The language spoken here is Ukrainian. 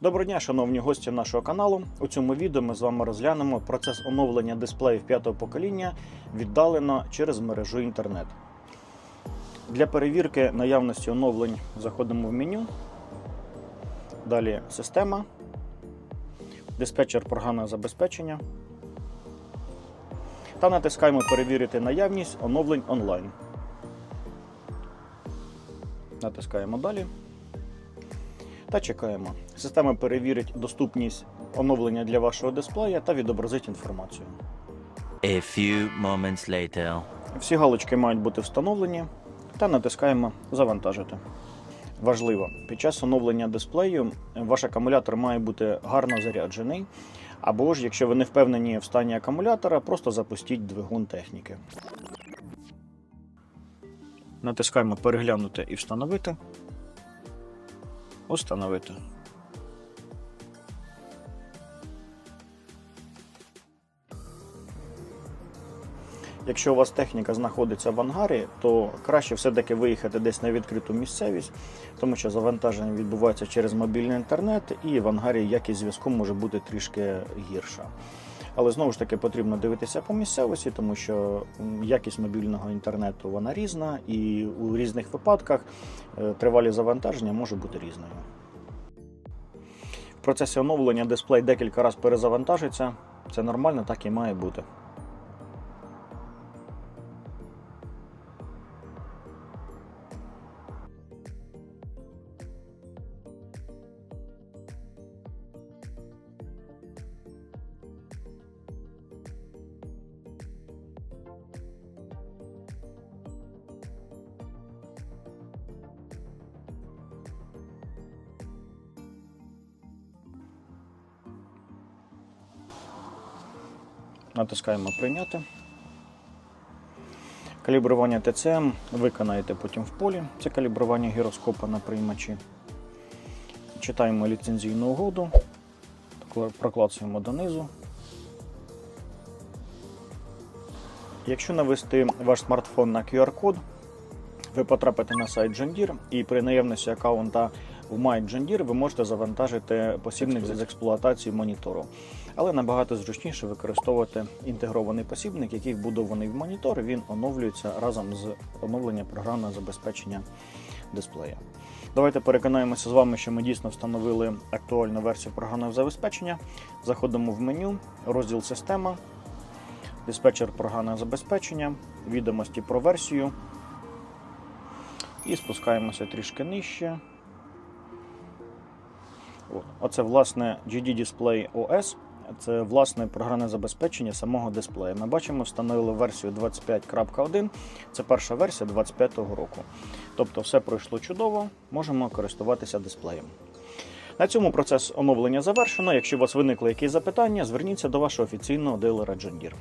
Доброго дня, шановні гості нашого каналу. У цьому відео ми з вами розглянемо процес оновлення дисплеїв п'ятого покоління віддалено через мережу інтернет. Для перевірки наявності оновлень заходимо в меню. Далі система, диспетчер програмного забезпечення. Та натискаємо перевірити наявність оновлень онлайн. Натискаємо далі та чекаємо. Система перевірить доступність оновлення для вашого дисплея та відобразить інформацію. A few moments later. Всі галочки мають бути встановлені та натискаємо Завантажити. Важливо, під час оновлення дисплею ваш акумулятор має бути гарно заряджений. Або ж, якщо ви не впевнені в стані акумулятора, просто запустіть двигун техніки. Натискаємо Переглянути і встановити. Установити. Якщо у вас техніка знаходиться в ангарі, то краще все-таки виїхати десь на відкриту місцевість, тому що завантаження відбувається через мобільний інтернет, і в ангарі якість зв'язку може бути трішки гірша. Але знову ж таки потрібно дивитися по місцевості, тому що якість мобільного інтернету вона різна, і у різних випадках тривалі тривалість завантаження може бути різною. В процесі оновлення дисплей декілька разів перезавантажиться. Це нормально, так і має бути. Натискаємо Прийняти. Калібрування ТЦМ виконаєте потім в полі. Це калібрування гіроскопа на приймачі. Читаємо ліцензійну угоду, Кла- проклацуємо донизу. Якщо навести ваш смартфон на QR-код, ви потрапите на сайт John Deere і при наявності аккаунта в My ви можете завантажити посібник з експлуатації монітору. Але набагато зручніше використовувати інтегрований посібник, який вбудований в монітор. Він оновлюється разом з оновленням програмного забезпечення дисплея. Давайте переконаємося з вами, що ми дійсно встановили актуальну версію програмного забезпечення. Заходимо в меню, розділ Система, диспетчер програмного забезпечення, відомості про версію. І спускаємося трішки нижче. Оце, власне, GD Display OS. Це власне програмне забезпечення самого дисплея. Ми бачимо, встановили версію 25.1. Це перша версія 25-го року. Тобто все пройшло чудово, можемо користуватися дисплеєм. На цьому процес оновлення завершено. Якщо у вас виникли якісь запитання, зверніться до вашого офіційного дилера John.